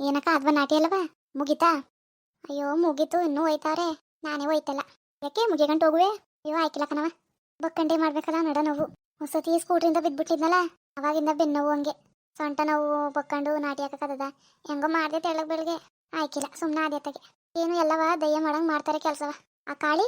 ಏನಕ್ಕ ಅದ್ವ ನಾಟಿ ಅಲ್ವಾ? ಮುಗಿತಾ? ಅಯ್ಯೋ, ಮುಗೀತು, ಇನ್ನೂ ಹೋಯ್ತಾರೆ ನಾನೇ ಹೋಯ್ತಲ್ಲ. ಯಾಕೆ ಮುಗಿಗಂಟು ಹೋಗುವೆ? ಅಯ್ಯೋ, ಆಯ್ಕಿಲ್ಲ ಕಣವ ಬಕ್ಕಂಡೆ ಮಾಡ್ಬೇಕಲ್ಲ ನಡ ನೋವು. ಹೊಸತಿ ಸ್ಕೂಟ್ರಿಂದ ಬಿದ್ಬಿಟ್ಟಿದ್ನಲ್ಲ ಅವಾಗಿಂದ ಬೆನ್ನೋವು ಹಂಗೆ. ಸೊಂಟ ನೋವು, ಬಕ್ಕಂಡು, ನಾಟಿ ಹಾಕಕ್ಕದ ಹೆಂಗೋ ಮಾಡಿದೆ ತೆಳಗ್ ಬೆಳಗ್ಗೆ ಆಯ್ಕಿಲ್ಲ ಸುಮ್ಮನೆ ಆದ್ಯತೆಗೆ ಏನು ಎಲ್ಲವ, ದಯ್ಯ ಮಾಡಂಗ್ ಮಾಡ್ತಾರೆ ಕೆಲ್ಸವ. ಆ ಕಾಳಿ?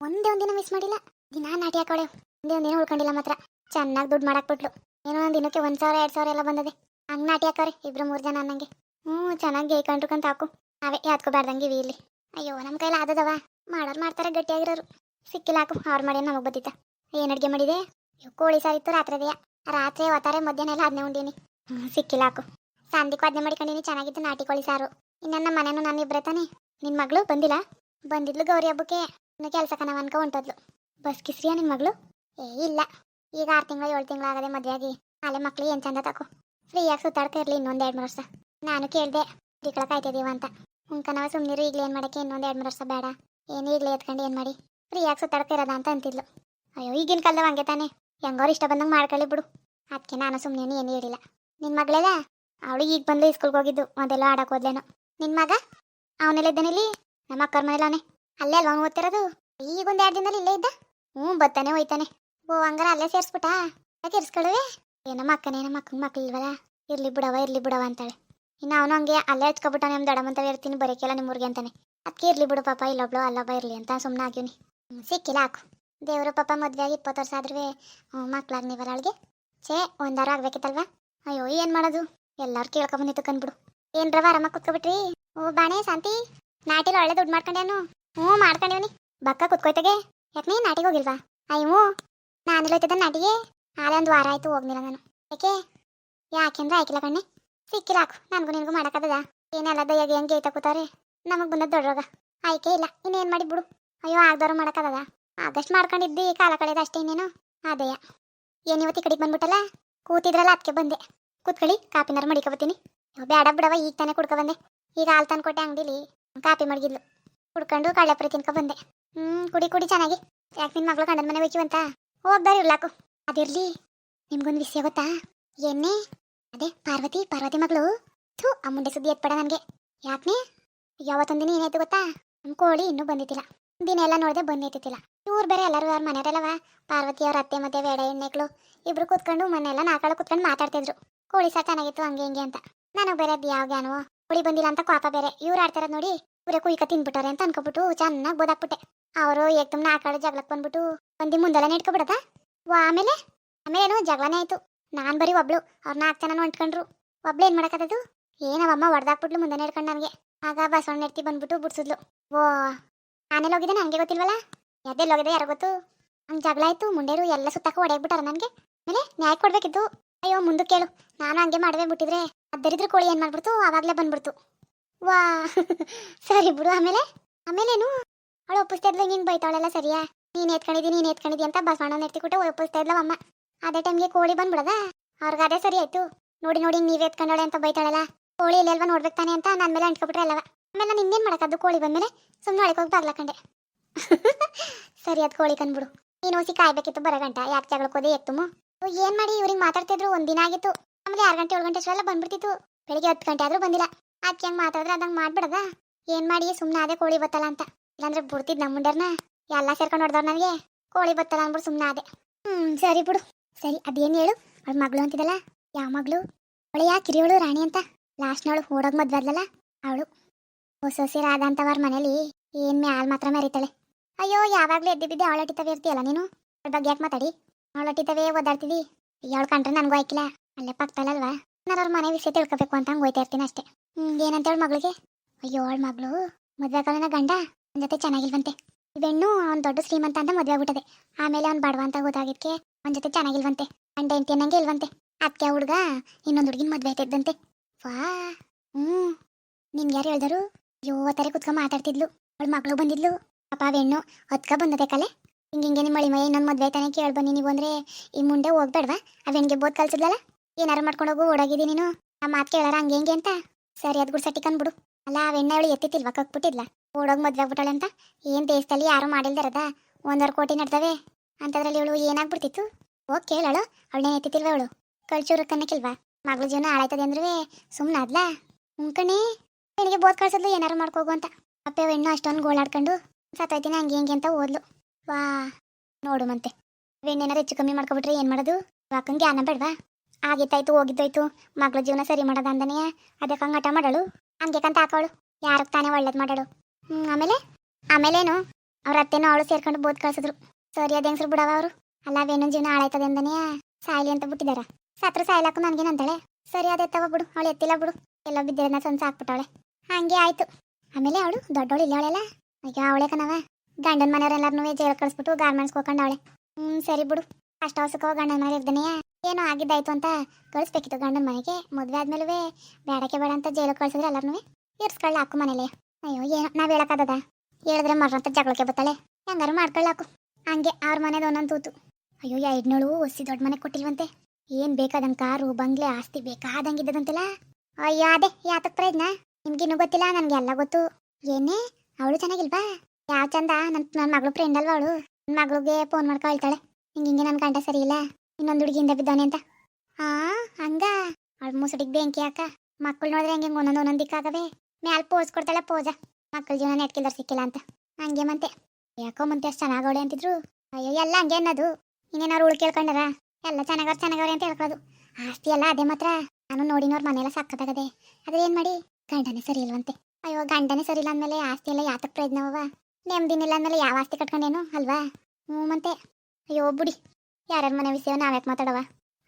ಒಂದೇ ಒಂದಿನ ಮಿಸ್ ಮಾಡಿಲ್ಲ. ದಿನ ನಾಟಿ ಹಾಕೋಳೆ. ಒಂದೇ ಒಂದಿನ ಉಳ್ಕೊಂಡಿಲ್ಲ ಮಾತ್ರ. ಚೆನ್ನಾಗಿ ದುಡ್ಡು ಮಾಡಾಕ್ಬಿಟ್ಲು. ಏನೋ ಒಂದ್ ದಿನಕ್ಕೆ ಒಂದ್ ಸಾವಿರ, ಎರಡು ಸಾವಿರ ಎಲ್ಲ ಬಂದದೆ. ಹಂಗ್ ನಾಟಿ ಹಾಕೋರೆ, ಇಬ್ರು ಮೂರು ಜನ ಅನ್ನಂಗೆ. ಹ್ಞೂ, ಚೆನ್ನಾಗಿ ಗೈಕೊಂಡ್ರುಕಂತ ಹಾಕು. ಅವೇ ಯಾತ್ಕೋಬಾರ್ದಂಗೆ ಇವಿ ಇಲ್ಲಿ. ಅಯ್ಯೋ ನಮ್ಮ ಕೈಲಿ ಆದದವ. ಮಾಡೋರು ಮಾಡ್ತಾರೆ ಗಟ್ಟಿಯಾಗಿರೋರು. ಸಿಕ್ಕಿಲ್ಲ ಹಾಕು, ಅವ್ರ ಮಾಡಿ ನಮಗೆ ಬದಿತ ಏನು ಅಡುಗೆ ಮಾಡಿದೆ? ಕೋಳಿ ಸಾರಿತ್ತು ರಾತ್ರಿದೆಯ ರಾತ್ರಿ ಒತ್ತಾರೆ ಮಧ್ಯಾಹ್ನ ಎಲ್ಲ ಅದನ್ನೇ ಉಂಡೀನಿ. ಹ್ಞೂ, ಸಿಕ್ಕಿಲ್ಲ ಹಾಕು. ಸಾಂದಿಕ್ಕೂ ಅದನ್ನೇ ಮಾಡ್ಕೊಂಡಿನಿ, ಚೆನ್ನಾಗಿತ್ತು ನಾಟಿ ಕೋಳಿ ಸಾರು. ಇನ್ನ ನಮ್ಮ ಮನೇನು ನಾನು ಇಬ್ಬರೇ ತಾನೆ. ನಿನ್ನ ಮಗಳು ಬಂದಿಲ್ಲ? ಬಂದಿದ್ಲು ಗೌರಿ ಹಬ್ಬಕ್ಕೆ. ಇನ್ನು ಕೆಲಸ ಕನವ ಅನ್ಕೊ ಹೊಂಟದ್ಲು. ಬಸ್ ಕಿಸ್ರಿಯಾ ನಿನ್ನ ಮಗಳು? ಏ, ಇಲ್ಲ. ಈಗ ಆರು ತಿಂಗಳು ಏಳು ತಿಂಗಳು ಆಗದೆ ಆಗಿ. ಅಲ್ಲೇ ಮಕ್ಳಿಗೆ ಏನು ಚಂದ ತಕೋ. ಫ್ರೀಯಾಗಿ ಸುತ್ತಾಡ್ತಾ ಇರಲಿ ಇನ್ನೊಂದು ಎರಡು ಮೂರು ವರ್ಷ. ನಾನು ಕೇಳಿದೆ ತಿಕ್ಳ ಕಾಯ್ತಿದೀವ ಅಂತ. ಉಂಕ ನಾವು ಸುಮ್ಮನಿರು ಈಗಲೇ ಏನು ಮಾಡಕ್ಕೆ? ಇನ್ನೊಂದು ಎರಡು ಮೂರು ವರ್ಷ ಬೇಡ. ಏನು ಈಗಲೇ ಎತ್ಕೊಂಡು ಏನು ಮಾಡಿ? ಫ್ರೀಯಾಗಿ ಸುತ್ತಾಡ್ಕ ಇರೋದ ಅಂತ ಅಂತಿದ್ಲು. ಅಯ್ಯೋ, ಈಗಿನ ಕಾಲದ ಹಂಗೆ ತಾನೆ. ಹೆಂಗೋರು ಇಷ್ಟ ಬಂದಂಗೆ ಮಾಡ್ಕೊಳ್ಳಿ ಬಿಡು. ಅದಕ್ಕೆ ನಾನು ಸುಮ್ಮನೆ ಏನು ಹೇಳಿಲ್ಲ. ನಿನ್ನ ಮಗಳೆಲ್ಲ? ಅವಳು ಈಗ ಬಂದು ಸ್ಕೂಲ್ಗೆ ಹೋಗಿದ್ದು ಅದೆಲ್ಲ ಆಡಕ್ಕೆ ಹೋದ್ಲೇನೋ. ನಿನ್ನ ಮಗ? ಅವನೆಲ್ಲ ಇದ್ದಾನಿಲ್ಲಿ ನಮ್ಮ ಅಕ್ಕರ ಮನೇಲಿ ಅವನೇ. ಅಲ್ಲೇ ಅಲ್ವಾ ಓದ್ತಿರೋದು? ಈಗ ಒಂದು ಎರಡು ದಿನದಲ್ಲಿ ಇಲ್ಲೇ ಇದ್ದ? ಹ್ಞೂ ಬರ್ತಾನೆ ಹೋಯ್ತಾನೆ ಓ, ಹಂಗಾರ ಅಲ್ಲೇ ಸೇರಿಸ್ಬಿಟ್ಟಾ? ಯಾಕೆ ಇರ್ಸ್ಕೊಳ್ಳುವೆ ಏನಮ್ಮ ನಮ್ಮ ಅಕ್ಕನೇ, ನಮ್ಮ ಅಕ್ಕನ ಮಕ್ಳು ಇಲ್ವಲ್ಲ? ಇರ್ಲಿ ಬಿಡವ ಇರ್ಲಿ ಬಿಡವ ಅಂತಾಳೆ. ಇನ್ನು ಅವನು ಹಂಗೆ ಅಲ್ಲೇ ಹಚ್ಕೊಬಿಟ್ಟ ನಿಮ್ಮ ದಡಮಂತ ಇರ್ತೀನಿ ಬರೋಕೆಲ್ಲ ನಿಮ್ಮೂರಿಗೆ ಅಂತಾನೆ. ಅದಕ್ಕೆ ಇರಲಿ ಬಿಡು ಪಾಪ ಇಲ್ಲೊಬ್ಳು ಅಲ್ಲೊಬ್ಬ ಇರಲಿ ಅಂತ ಸುಮ್ಮನೆ ಆಗಿವ್ನಿ. ಸಿಕ್ಕಿಲ್ಲ ಹಾಕು. ದೇವರು ಪಾಪ ಮದುವೆಯಾಗಿ ಇಪ್ಪತ್ತು ವರ್ಷ ಆದ್ರೂ ಮಕ್ಳಾಗ ನೀವಲ್ಲ ಅವಳಿಗೆ. ಛೇ, ಒಂದಾರ ಆಗ್ಬೇಕಿತ್ತಲ್ವಾ? ಅಯ್ಯೋ, ಏನು ಮಾಡೋದು? ಎಲ್ಲರೂ ಕೇಳ್ಕೊಂಬಂದಿತ್ತು ಕಂದ್ಬಿಡು ಏನ್ರವ ಆರಾಮಾಗಿ ಕುತ್ಕೊಬಿಟ್ರಿ? ಓ, ಬಾಣೆ, ಶಾಂತಿ. ನಾಟಿಲಿ ಒಳ್ಳೆ ದುಡ್ಡು ಮಾಡ್ಕೊಂಡೇನು ಹ್ಞೂ ಮಾಡ್ಕೊಂಡಿವ್ನಿ ಬಕ್ಕ ಕುತ್ಕೊಯ್ತಾಗೆ? ಯಾಕೆ ನೀ ನಾಟಿಗೆ ಹೋಗಿಲ್ವಾ? ಅಯ್ಯೋ ನಾನು ಹೋಯ್ತದ ನಾಟಿಗೆ? ಆಲೆ ಒಂದು ವಾರ ಆಯ್ತು ಹೋಗ್ನಿಲ್ಲ ನಾನು. ಯಾಕೆ? ಯಾಕೆಂದ್ರೆ ಆಯ್ಕಿಲ್ಲ ಕಣ್ಣೆ? ಸಿಕ್ಕಿಲ್ಲ ಹಾಕು ನನಗೂ ನಿನಗೂ ಮಾಡಕ್ಕದ ಏನೆಲ್ಲ ದಯ್ಯಾಗ ಹೆಂಗೆ ಐತ ಕೂತಾರೆ ನಮಗೆ ಬಂದದ್ದು ದೊಡ್ಡರೋಗ ಆಯ್ಕೆ ಇಲ್ಲ, ಇನ್ನೇನು ಮಾಡಿ ಬಿಡು. ಅಯ್ಯೋ, ಆಗ್ದವ್ರು ಮಾಡಕ್ಕದ ಆಗಸ್ಟ್ ಮಾಡ್ಕೊಂಡಿದ್ದಿ, ಕಾಲ ಕಳೆದ ಅಷ್ಟೇ ಇನ್ನೇನು? ಆ ಏನ್ ಇವತ್ತು ಕಡೆಗೆ ಬಂದ್ಬಿಟ್ಟಲ್ಲ? ಕೂತಿದ್ರಲ್ಲ ಅದಕ್ಕೆ ಬಂದೆ. ಕೂತ್ಕೊಳ್ಳಿ, ಕಾಪಿನಾರು ಮಡಿಕೊಬತ್ತೀನಿ ಬೇಡ ಬಿಡವ ಈಗ ತಾನೇ ಕುಡ್ಕೊ ಬಂದೆ. ಈಗ ಹಾಲು ತಂದ್ಕೊಟ್ಟೆ ಅಂಗಡಿಲಿ, ಕಾಪಿ ಮಡಗಿದ್ಲು. ಕುಡ್ಕೊಂಡು ಕಳ್ಳೆಪುರಿ ತಿನ್ಕೊ ಬಂದೆ. ಹ್ಮ್, ಕುಡಿ ಕುಡಿ, ಚೆನ್ನಾಗಿ. ಯಾಕೆ ನಿನ್ನ ಮಗಳು ಗಂಡನ ಮನೆ ಹೋಯ್ಕಿವಂತ ಹೋಗ್ದಾರ ಇರ್ಲಾಕು. ಅದಿರ್ಲಿ. ನಿಮ್ಗೊಂದು ವಿಷಯ ಗೊತ್ತಾ? ಏನೇ ಅದೇ ಪಾರ್ವತಿ ಪಾರ್ವತಿ ಮಗಳು. ಥೂ, ಆ ಮುಂಡೆ ಸುದ್ದಿ ಎತ್ಬೇಡ ನನಗೆ. ಯಾಕೆ ಯಾವತ್ತೊಂದಿನ ಏನಾಯ್ತು ಗೊತ್ತಾ? ನಮ್ಮ ಕೋಳಿ ಇನ್ನೂ ಬಂದಿತ್ತಿಲ್ಲ ದಿನ ಎಲ್ಲ ನೋಡಿದೆ ಬಂದೈತಿಲ್ಲ ಇವ್ರು ಬೇರೆ ಎಲ್ಲರೂ ಅವ್ರ ಮನೆಯವರೆಲ್ಲವ? ಪಾರ್ವತಿ ಅವ್ರ ಅತ್ತೆ ಮತ್ತೆ ಬೇಡ ಹೆಣ್ಣೆಕ್ಳು ಇಬ್ರು ಕೂತ್ಕೊಂಡು ಮನೆಯೆಲ್ಲ ನಾಲ್ಕಾಳು ಕೂತ್ಕೊಂಡು ಮಾತಾಡ್ತಿದ್ರು. ಕೋಳಿ ಸಹ ಚೆನ್ನಾಗಿತ್ತು, ಹಂಗೆ ಹಿಂಗೆ ಅಂತ. ನನಗೆ ಬೇರೆ ಯಾವ ಜ್ಞಾನವೋ? ಕೋಳಿ ಬಂದಿಲ್ಲ ಅಂತ ಕೋಪ ಬೇರೆ. ಇವ್ರು ಆಡ್ತಾರ ನೋಡಿ ಪೂರ ಕುಯ್ಕ ತಿನ್ಬಿಟ್ಟವ್ರೆ ಅಂತ ಅನ್ಕೊಬಿಟ್ಟು ಚೆನ್ನಾಗಿ ಬೋದಾಕ್ಬಿಟ್ಟೆ. ಅವರು ಏಕ್ದಮ್ ನಾಲ್ಕಾಳು ಜಗಳಕ್ಕೆ ಬಂದ್ಬಿಟ್ಟು ಬಂದು ಮುಂದೆಲ್ಲ ನೆಟ್ಕೊಬಿಡದ ವಾ, ಆಮೇಲೆ? ಆಮೇಲೆ ಏನು? ಜಗಳನೇ ಆಯ್ತು. ನಾನ್ ಬರೀ ಒಬ್ಳು. ಅವ್ರ ನಾಲ್ಕು ಜನ ಅಂಟ್ಕೊಂಡ್ರು ಒಬ್ಳು ಏನ್ ಮಾಡಕತ್ತದು ಏನವಮ್ಮ ಹೊಡೆದಾಕ್ಬಿಟ್ಲು ಮುಂದೆ ಹಿಡ್ಕೊಂಡು ನನಗೆ ಆಗ ಬಸವಣ್ಣ ಎತ್ತಿ ಬಂದ್ಬಿಟ್ಟು ಬಿಡ್ಸಿದ್ಲು. ಓ ನಾನೆಲ್ಲ ಹೋಗಿದ್ದೆ ನನಗೆ ಗೊತ್ತಿಲ್ವಲ್ಲ ಎದ್ದೆಲ್ಲಿ ಹೋಗಿದೆ ಯಾರೋ ಗೊತ್ತು? ಹಂಗೆ ಜಗಳ ಆಯಿತು, ಮುಂಡೇರು ಎಲ್ಲ ಸುತ್ತಕ್ಕೆ ಹೊಡೆಯಕ್ಬಿಟ್ಟಾರ ನನಗೆ. ಆಮೇಲೆ ನ್ಯಾಯ ಕೊಡ್ಬೇಕಿತ್ತು. ಅಯ್ಯೋ, ಮುಂದಕ್ಕೆ ಕೇಳು. ನಾನು ಹಂಗೆ ಮಾಡವೇ ಬಿಟ್ಟಿದ್ರೆ ಅದ್ದರಿದ್ರ ಕೋಳಿ ಏನು ಮಾಡ್ಬಿಡ್ತು? ಆವಾಗಲೇ ಬಂದ್ಬಿಡ್ತು. ವಾ, ಸರಿ ಬಿಡು ಆಮೇಲೆ. ಆಮೇಲೇನು? ಅವಳು ಒಪ್ಪಿಸ್ತಾ ಇದ್ಲು, ಹಿಂಗೆ ಬೈತಾವಳೆಲ್ಲ ಸರಿಯಾ? ನೀನು ಎತ್ಕೊಂಡಿದ್ದೀನಿ ನೀನು ಎತ್ಕೊಂಡಿದ್ದೀನಿ ಅಂತ ಬಸವಣ್ಣ ಎತ್ತಿಕೊಟ್ಟು ಒಪ್ಪಿಸ್ತಾ ಇದ್ಲವ ಅಮ್ಮ ಅದೇ ಟೈಮ್ಗೆ ಕೋಳಿ ಬಂದ್ಬಿಡದ? ಅವ್ರಿಗೆ ಅದೇ ಸರಿ ಆಯ್ತು. ನೋಡಿ ನೋಡಿ ನೀವೇ ಎತ್ಕೊಂಡಳೆ ಅಂತ ಬೈತಾಳಲ್ಲ. ಕೋಳಿ ಇಲ್ಲೆಲ್ವಾ ನೋಡ್ಬೇಕು ತಾನೆ ಅಂತ ನನ್ನ ಮೇಲೆ ಅಂಟ್ಕೊಬಿಟ್ರೆ ಅಲ್ಲವ. ಆಮೇಲೆ ನಾನು ಇನ್ನೇನು ಮಾಡಕ್ಕದ್ದು ಕೋಳಿ ಬಂದ್ಮೇಲೆ? ಸುಮ್ಮನೆ ಒಳಗೆ ಹೋಗಿ ಬಾಗ್ಲಾಕಂಡೆ ಸರಿ, ಅದು ಕೋಳಿ ಕಂದ್ಬಿಡು ನೀನು ಓಸಿ ಕಾಯ್ಬೇಕಿತ್ತು ಬರೋ ಗಂಟ. ಯಾಕೆ ಜಗಳಕ್ಕೋದೆ ಎತ್ತುಮು? ಏನು ಮಾಡಿ ಇವ್ರಿಗೆ ಮಾತಾಡ್ತಿದ್ರು? ಒಂದಿನ ಆಗಿತ್ತು. ಆಮೇಲೆ ಆರು ಗಂಟೆ, ಏಳು ಗಂಟೆ ಅಷ್ಟೆಲ್ಲ ಬಂದ್ಬಿಡ್ತಿತ್ತು. ಬೆಳಿಗ್ಗೆ ಹತ್ತು ಗಂಟೆ ಆದರೂ ಬಂದಿಲ್ಲ. ಅದಕ್ಕೆ ಹೆಂಗೆ ಮಾತಾಡಿದ್ರೆ ಅದಂಗ್ ಮಾಡ್ಬಿಡದ? ಏನು ಮಾಡಿ ಸುಮ್ಮನೆ ಅದೇ ಕೋಳಿ ಬತ್ತಲ್ಲ ಅಂತ. ಇಲ್ಲಾಂದ್ರೆ ಬಿಡ್ತಿದ್ ನಮ್ಮ ಮುಂಡರ್ನ? ಎಲ್ಲ ಸೇರ್ಕೊಂಡು ಹೊಡೆದವ್ರು ನನಗೆ? ಕೋಳಿ ಬತ್ತಲ್ಲ ಅಂದ್ಬಿಟ್ಟು ಸುಮ್ಮನೆ ಅದೇ. ಹ್ಞೂ ಸರಿ ಬಿಡು. ಸರಿ, ಅದೇನು ಹೇಳು? ಅವಳ ಮಗಳು ಅಂತಿದಲ್ಲ? ಯಾವ ಮಗಳು? ಅವಳು ಯಾಕೆ ಕಿರಿಯೋಳು ರಾಣಿ ಅಂತ? ಲಾಸ್ಟ್ನವಳು ಓಡೋಗಿ ಮದ್ವೆ ಆದ್ಲಲ್ಲ, ಅವಳು. ಹೊಸ ಹೊಸ ರಾಧ ಅಂತವ್ರ ಮನೇಲಿ ಏನ್ ಮ್ಯಾಲ್ ಮಾತ್ರ ಮೆರಿತಾಳೆ. ಅಯ್ಯೋ, ಯಾವಾಗ್ಲೂ ಎದ್ದಿ ಬಿದ್ದೆ ಅವಳ ಅಟ್ಟಿತವೆ ಇರ್ತೀಯಲ್ಲ ನೀನು? ಅವಳ ಬಗ್ಗೆ ಯಾಕೆ ಮಾತಾಡಿ? ಅವಳ ಓದಾಡ್ತೀವಿ ಓದಾಡ್ತಿದಿ ಅವಳು ಕಂಡ್ರೆ ನನಗೂ ಆಯ್ಕಿಲ್ಲ. ಅಲ್ಲೇ ಪಕ್ಕದಲ್ಲಲ್ವಾ? ನಾನು ಅವ್ರ ಮನೆ ವಿಷಯ ತಿಳ್ಕೊಬೇಕು ಅಂತ ಹಂಗೆ ಹೋಯ್ತಾ ಇರ್ತೀನಿ ಅಷ್ಟೇ. ಏನಂತ ಅವಳ ಮಗಳಿಗೆ? ಅಯ್ಯೋ, ಅವಳ ಮಗಳು ಮದುವೆ ಕಾಲನ ಗಂಡ? ನನ್ನ ಜೊತೆ ಚೆನ್ನಾಗಿಲ್ವಂತೆ. ಇವೆಣ್ಣು ಅವ್ನು ದೊಡ್ಡ ಶ್ರೀಮಂತ ಅಂತ ಮದುವೆ ಆಗ್ಬಿಟ್ಟದೆ. ಆಮೇಲೆ ಅವ್ನು ಬಡವ ಅಂತ ಗೊತ್ತಾಗಿದ್ಕೆ ಅವನ ಜೊತೆ ಚೆನ್ನಾಗಿಲ್ವಂತೆ ಗಂಡ ಹೆಂಡತಿ ಅನ್ನಂಗೆ ಇಲ್ವಂತೆ. ಅದಕ್ಕೆ ಹುಡುಗ ಇನ್ನೊಂದು ಹುಡುಗಿನ ಮದುವೆ ಆಯ್ತಿದ್ದಂತೆ ವಾ ಹ್ಞೂ. ನಿನ್ಗೆ ಯಾರು ಹೇಳ್ದರು? ತರ ಕುತ್ಕೊಂಡ್ ಮಾತಾಡ್ತಿದ್ಲು. ಅವ್ಳು ಮಗಳು ಬಂದಿದ್ಲು. ಪಾಪ ಹೆಣ್ಣು ಹೊತ್ಕ ಬಂದದೆ ಕಲೆ. ಹಿಂಗೆ ಹಿಂಗೆ ನಿಮ್ಮ ಮಳಿಮಯ ಇನ್ನೊಂದು ಮದುವೆ ತಾನೆ ಕೇಳಿ ಬನ್ನಿ ನೀವು ಅಂದ್ರೆ ಈ ಮುಂದೆ ಹೋಗ್ಬೇಡ್ವಾ? ಅವೆಣ್ಗೆ ಬೋದ್ ಕಲ್ಸಿದ್ಲಲ್ಲ ಏನಾರು ಮಾಡ್ಕೊಂಡು ಹೋಗು ಓಡೋಗಿದ್ದಿ ನೀನು. ಆ ಮಾತು ಕೇಳಾರ ಹಂಗೆ ಹಿಂಗೆ ಅಂತ. ಸರಿ ಅದು ಗುಡ್ಸಟ್ಟಿ ಕಂದ್ಬಿಡು ಅಲ್ಲ, ಆ ಹೆಣ್ಣು ಅವಳು ಎತ್ತಿತ್ತಿಲ್ವಾ? ಕಕ್ಬಿಟ್ಟಿದ್ಲ? ಓಡೋಗಿ ಮದ್ವೆ ಆಗ್ಬಿಟ್ಟಾಳೆ ಅಂತ? ಏನ್ ದೇಶದಲ್ಲಿ ಯಾರು ಮಾಡಿಲ್ದಿರದ ಒಂದರ ಕೋಟಿ ನಡ್ದವೆ. ಅಂತದ್ರಲ್ಲಿ ಇವಳು ಏನಾಗ್ಬಿಡ್ತಿತ್ತು? ಹೋಗ್ ಕೇಳಳು. ಅವಳನ್ನೇ ಎತ್ತಿತ್ತಿಲ್ವ ಅವಳು ಕಳ್ಚೂರು ಕನ್ನಕ್ಕಿಲ್ವಾ ಮಗಳ ಜೀವನ ಆಳೈತದೆ ಅಂದ್ರೆ ಸುಮ್ಮನೆ ಉಂಕಣೆ ಹೆಣ್ಣಿಗೆ ಬೋದ್ ಕಳ್ಸದ್ಲು ಏನಾರು ಮಾಡ್ಕೋಗು ಅಂತ. ಅಪ್ಪೆ ಹೆಣ್ಣು ಅಷ್ಟೊಂದು ಗೋಳಾಡ್ಕೊಂಡು ಸತ್ತೋಯ್ತೀನಿ ಹಂಗೆ ಹಿಂಗೆ ಅಂತ ಓದ್ಲು. ವಾ, ನೋಡು ಮಂತೆ. ಹೆಣ್ಣೇನಾರು ಹೆಚ್ಚು ಕಮ್ಮಿ ಮಾಡ್ಕೊಬಿಟ್ರೆ ಏನು ಮಾಡೋದು? ವಾಕಂಗೆ ಜ್ಞಾನ ಬೇಡವಾ? ಆಗಿತ್ತಾಯ್ತು, ಹೋಗಿದ್ದಾಯ್ತು. ಮಗಳ ಜೀವನ ಸರಿ ಮಾಡೋದು ಅಂದನೆಯ? ಅದಕ್ಕೆ ಹಂಗೆ ಹಠ ಮಾಡಳು? ಹಂಗೆ ಕಂತ ಹಾಕೋಳು. ಯಾರಕ್ಕೆ ತಾನೇ ಒಳ್ಳೇದು ಮಾಡಳು? ಆಮೇಲೆ? ಆಮೇಲೇನು? ಅವ್ರ ಅತ್ತೆನೂ ಅವಳು ಸೇರ್ಕೊಂಡು ಬೋದ್ ಕಳ್ಸಿದ್ರು. ಸರಿ, ಅದ ಹೆಂಗ್ಸ್ರು ಬಿಡವ ಅವರು? ಅಲ್ಲ ಅವೇನೊಂದು ಜೀವನ ಹಾಳಾಯ್ತದೆ ಅಂದನೇ ಸಾಯ್ಲಿ ಅಂತ ಬಿಟ್ಟಿದಾರ. ಸತ್ರ ಸಾಯ್ಲಾಕು ನನ್ಗೇನಂತಾಳೆ ಸರಿ ಅದೆತ್ತವ ಬಿಡು. ಅವಳು ಎತ್ತಿಲ್ಲ ಬಿಡು. ಎಲ್ಲ ಬಿದ್ದಿರೋದನ್ನ ಸಂಸ ಹಾಕ್ಬಿಟ್ಟವಳೆ. ಹಂಗೆ ಆಯ್ತು. ಆಮೇಲೆ ಅವಳು ದೊಡ್ಡವಳು ಇಲ್ಲ ಅವಳೆಲ್ಲ. ಈಗ ಅವಳೆ ಕಣವ. ಗಂಡನ ಮನೆಯವರೆಲ್ಲರನ್ನೂ ಜೈಲ್ ಕಳಿಸ್ಬಿಟ್ಟು ಗಾರ್ಮೆಂಟ್ಸ್ ಹೋಗ್ಕೊಂಡವಳೆ. ಹ್ಞೂ ಸರಿ ಬಿಡು. ಅಷ್ಟ ಅವಸಕ್ಕೋ ಗಂಡನ ಮನೆ ಇರ್ದನೆಯ ಏನೋ ಆಗಿದ್ದಾಯ್ತು ಅಂತ ಕಳಿಸ್ಬೇಕಿತ್ತು ಗಂಡನ ಮನೆಗೆ. ಮದುವೆ ಆದ್ಮೇಲೆ ಬೇಡಕ್ಕೆ ಬೇಡ ಅಂತ ಜೈಲಿಗೆ ಕಳ್ಸಿದ್ರೆ ಎಲ್ಲರನ್ನೂ ಇರ್ಸ್ಕೊಳ್ಳ, ಹಾಕು ಮನೇಲಿ ಅಯ್ಯೋ, ಏನ ನಾವು ಹೇಳಕ್ಕಾಗದ ಹೇಳಿದ್ರೆ ಮರ್ರಂತ ಜಗಳಕ್ಕೆ ಬತ್ತಾಳೆ. ಹೆಂಗಾರು ಮಾಡ್ಕೊಳ್ಳಾಕು ಹಂಗೆ ಅವ್ರ ಮನೆದು ಒಂದೊಂದು ತೂತು. ಅಯ್ಯೋ ಎರಡ್ನೋಳು ಒಸಿ ದೊಡ್ಡ ಮನೆ ಕೊಟ್ಟಿಲ್ವಂತೆ. ಏನ್ ಬೇಕಾದಂಗೆ ಕಾರು, ಬಂಗ್ಲೆ, ಆಸ್ತಿ ಬೇಕಾದಂಗಿದ್ದದಂತೆಲ್ಲ ಅಯ್ಯೋ, ಅದೇ, ಯಾತಕ್ ಪ್ರಯತ್ನ ನಿಮ್ಗಿನ್ನೂ ಗೊತ್ತಿಲ್ಲ ನನ್ಗೆ ಎಲ್ಲ ಗೊತ್ತು. ಏನೇ, ಅವಳು ಚೆನ್ನಾಗಿಲ್ವಾ? ಯಾವ ಚಂದ? ನನ್ನ ನನ್ನ ಮಗಳು ಫ್ರೆಂಡ್ ಅಲ್ವಾ ಅವಳು? ನನ್ನ ಮಗಳಿಗೆ ಫೋನ್ ಮಾಡ್ಕೊ ಹೇಳ್ತಾಳೆ. ಹಿಂಗೆ ಹಿಂಗೆ ನನ್ನ ಗಂಡ ಸರಿ ಇಲ್ಲ? ಇನ್ನೊಂದು ಹುಡುಗಿಯಿಂದ ಬಿದ್ದಾನೆ ಅಂತ. ಹಾ ಹಂಗ? ಅವಳು ಮುಸುಡಿಗೆ ಬೆಂಕಿ ಹಾಕ. ಮಕ್ಕಳು ನೋಡಿದ್ರೆ ಹಂಗೆ ಒಂದೊಂದು ಒಂದೊಂದು ದಿಕ್ಕಾಗವೆ. ಮ್ಯಾಲ್ ಪೋಸ್ ಕೊಡ್ತಾಳೆ ಪೋಜ ಮಕ್ಕಳ ಜೀವನ ನೆಟ್ಕಿಲ್ದಾರ ಸಿಕ್ಕಿಲ್ಲ ಅಂತ. ಹಂಗೆ ಮಂತೆ. ಯಾಕೋ ಮಂತೆ ಅಷ್ಟು ಚೆನ್ನಾಗವಳೆ ಅಂತಿದ್ರು. ಅಯ್ಯೋ, ಎಲ್ಲ ಹಂಗೆ ಅನ್ನೋದು. ಇನ್ನೇನಾರು ಉಳ್ ಕೇಳ್ಕೊಂಡಾರ ಎಲ್ಲ ಚೆನ್ನಾಗವ್ರು ಚೆನ್ನಾಗವ್ರೆ ಅಂತ ಹೇಳ್ಕೊಳ್ಳೋದು ಆಸ್ತಿ ಎಲ್ಲ ಅದೇ ಮಾತ್ರ. ನಾನು ನೋಡಿನವ್ರ ಮನೆಯೆಲ್ಲ ಸಕ್ಕತ್ತಾಗದೆ. ಆದ್ರೆ ಏನ್ ಮಾಡಿ? ಗಂಡನೇ ಸರಿ ಇಲ್ವಂತೆ. ಅಯ್ಯೋ, ಗಂಡನೇ ಸರಿ ಇಲ್ಲ ಅಂದ್ಮೇಲೆ ಆಸ್ತಿ ಎಲ್ಲ ಯಾತಕ್ ಪ್ರಯತ್ನವ ನೆಮ್ಮದಿನಿಲ್ಲ ಅಂದ್ಮೇಲೆ ಯಾವ ಆಸ್ತಿ ಕಟ್ಕೊಂಡೇನು? ಅಲ್ವಾ? ಹ್ಞೂ ಮಂತೆ. ಅಯ್ಯೋ, ಬಿಡಿ. ಯಾರ್ಯಾರ ಮನೆ ವಿಷಯ ನಾವ್ಯಾಕೆ ಮಾತಾಡವ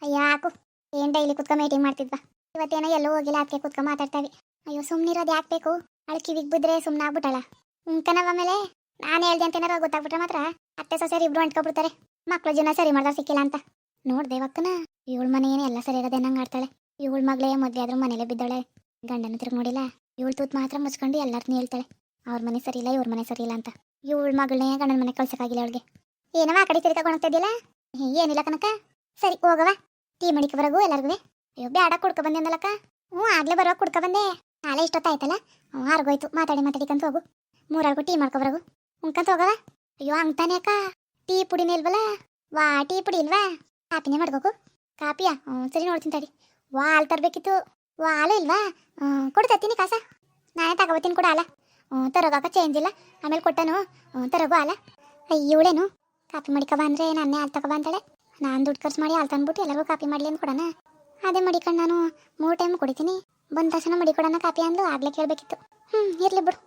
ಅಯ್ಯ ಯಾಕು ಏನ್ ಡೈಲಿ ಕುತ್ಕೊ ಮೀಟಿಂಗ್ ಮಾಡ್ತಿದ್ವಾ? ಇವತ್ತೇನೋ ಎಲ್ಲೂ ಹೋಗಿಲ್ಲ ಅದಕ್ಕೆ ಕುತ್ಕ ಮಾತಾಡ್ತಾವಿ. ಅಯ್ಯೋ, ಸುಮ್ನಿರೋದು ಯಾಕೆ ಬೇಕು? ಅಳು ಕಿವಿಗೆ ಬಿದ್ರೆ ಸುಮ್ಮನೆ ಆಗ್ಬಿಟ್ಟಳ ಉಂಕನವ ಆಮೇಲೆ ನಾನು ಹೇಳ್ದೆ ಅಂತ ಏನಾರ ಗೊತ್ತಾಗ್ಬಿಟ್ರೆ ಮಾತ್ರ ಅತ್ತೆ ಸೊಸೆರು ಇಬ್ರು ಅಂಟ್ಕೊಬಿಡ್ತಾರೆ ಮಕ್ಳು ಜನ ಸರಿ ಮಾಡ್ದ ಸಿಕ್ಕಿಲ್ಲ ಅಂತ. ನೋಡ್ದೆ ಇವಕ್ಕನ ಇವಳ ಮನೆ ಏನು ಎಲ್ಲ ಸರಿ ಇರೋದೇ ನಂಗೆ ಆಡ್ತಾಳೆ. ಇವಳ ಮಗಳೇ ಮದ್ವೆ ಆದ್ರೂ ಮನೇಲೆ ಬಿದ್ದಾಳೆ ಗಂಡನ ತಿರುಗಿ ನೋಡಿಲ್ಲ? ಇವಳು ತೂತ್ ಮಾತ್ರ ಮುಚ್ಕೊಂಡು ಎಲ್ಲರನ್ನೂ ಹೇಳ್ತಾಳೆ. ಅವ್ರ ಮನೆ ಸರಿ ಇಲ್ಲ, ಇವ್ರ ಮನೆ ಸರಿ ಇಲ್ಲ ಅಂತ. ಇವಳ ಮಗಳನ್ನೇ ಗಂಡನ ಮನೆ ಕಳ್ಸಕ್ಕಾಗಿಲ್ಲ ಅವಳಿಗೆ. ಏನವ ಆ ಕಡೆ ತಿರುಗಿ ಏನಿಲ್ಲ ಕನಕ. ಸರಿ ಹೋಗವ ಟೀ ಮಣಿಕ ಬರಗು ಎಲ್ಲರಿಗೂ ಅಯ್ಯೋ, ಬ್ಯಾಡ ಕುಡ್ಕ ಬಂದೆ ಅಂದಲಕ್ಕ. ಹ್ಞೂ, ಆಗ್ಲೇ ಬರೋ ಕುಡ್ಕೊ ಬಂದೆ. ನಾಳೆ ಇಷ್ಟೊತ್ತಾಯ್ತಲ್ಲ? ಹ್ಞೂ ಆರ್ಗೋಯ್ತು. ಮಾತಾಡಿ ಮಾತಾಡಿಕಂತ ಹೋಗು. ಮೂರಾರ್ಗು ಟೀ ಮಾಡ್ಕೊ ಬರಗು ಉಂಕಂತ ಹೋಗವ ಅಯ್ಯೋ ಅಂತಾನೆ ಅಕ್ಕ. ಟೀ ಪುಡಿನೇ ಇಲ್ವಲ್ಲ? ವಾ, ಟೀ ಪುಡಿ ಇಲ್ವಾ? ಕಾಪಿನೇ ಮಾಡ್ಕೋಕು ಕಾಪಿಯಾ? ಹ್ಞೂ ಸರಿ ನೋಡ್ತೀನಿ ತಡಿ ವಾ ಹಾಲು ತರಬೇಕಿತ್ತು. ವಾ ಹಾಲು ಇಲ್ವಾ? ಹ್ಞೂ ಕೊಡು ಕಾಸ. ನಾನೇ ತಗೋಬತ್ತೀನಿ ಕೂಡ ಹಾಲ. ಹ್ಞೂ ತರೋಗಾಕ ಚೇಂಜ್ ಇಲ್ಲ. ಆಮೇಲೆ ಕೊಟ್ಟನು. ಹ್ಞೂ ತರೋಗು ಹಾಲ. ಅಯ್ಯೋಳೇನು ಕಾಪಿ ಮಡಿಕಬ ಅಂದರೆ ನಾನೇ ಹಾಲು ತಗೊಬ ಅಂತಾಳೆ. ನಾನು ದುಡ್ಡು ಖರ್ಚು ಮಾಡಿ ಹಾಲು ತಂದ್ಬಿಟ್ಟು ಎಲ್ಲರಿಗೂ ಕಾಪಿ ಮಾಡಲಿ ಅಂತ ಕೊಡೋಣ ಅದೇ ಮಡಿಕೊಂಡು ನಾನು. ಮೂರು ಟೈಮ್ ಕುಡಿತೀನಿ. ಬಂದ ತಕ್ಷಣ ಮಡಿಕೊಡೋಣ ಕಾಪಿ ಅಂದು ಆಗ್ಲೇ ಕೇಳಬೇಕಿತ್ತು. ಹ್ಞೂ ಇರಲಿ ಬಿಡು.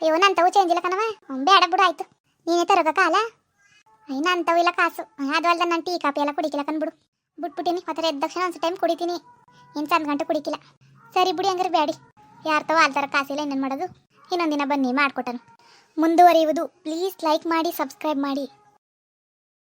ಅಯ್ಯೋ, ನಂತವು ಚೇಂಜ್ ಇಲ್ಲ ಕಣವ ಬೇಡ ಬಿಡು, ಆಯಿತು. ನೀನೇ ತರೋಕ ಅಲ್ಲ ಅಯ್ಯ, ನಂತವು ಇಲ್ಲ ಕಾಸು. ಅದು ಅಲ್ದ ನಾನು ಟೀ ಕಾಪಿ ಎಲ್ಲ ಕುಡಿಕಿಲ್ಲ ಬಿಡು. ಬಿಟ್ಬಿಟ್ಟಿನಿ ಥರ ಎದ್ದ ತಕ್ಷಣ ಒಂದು ಟೈಮ್ ಕುಡಿತೀನಿ. ಇನ್ನು ಚಂದ ಗಂಟೆ ಕುಡಿಕಿಲ್ಲ. ಸರಿ ಬಿಡಿ, ಹಂಗಾರೆ ಬೇಡಿ ಯಾರ್ತವ ಅಲ್ದಾರ ಕಾಸಿಲ್ಲ ಇನ್ನೇನು ಮಾಡೋದು? ಇನ್ನೊಂದಿನ ಬನ್ನಿ, ಮಾಡಿಕೊಟ್ಟನು. ಮುಂದುವರಿಯುವುದು. ಪ್ಲೀಸ್ ಲೈಕ್ ಮಾಡಿ ಸಬ್ಸ್ಕ್ರೈಬ್ ಮಾಡಿ.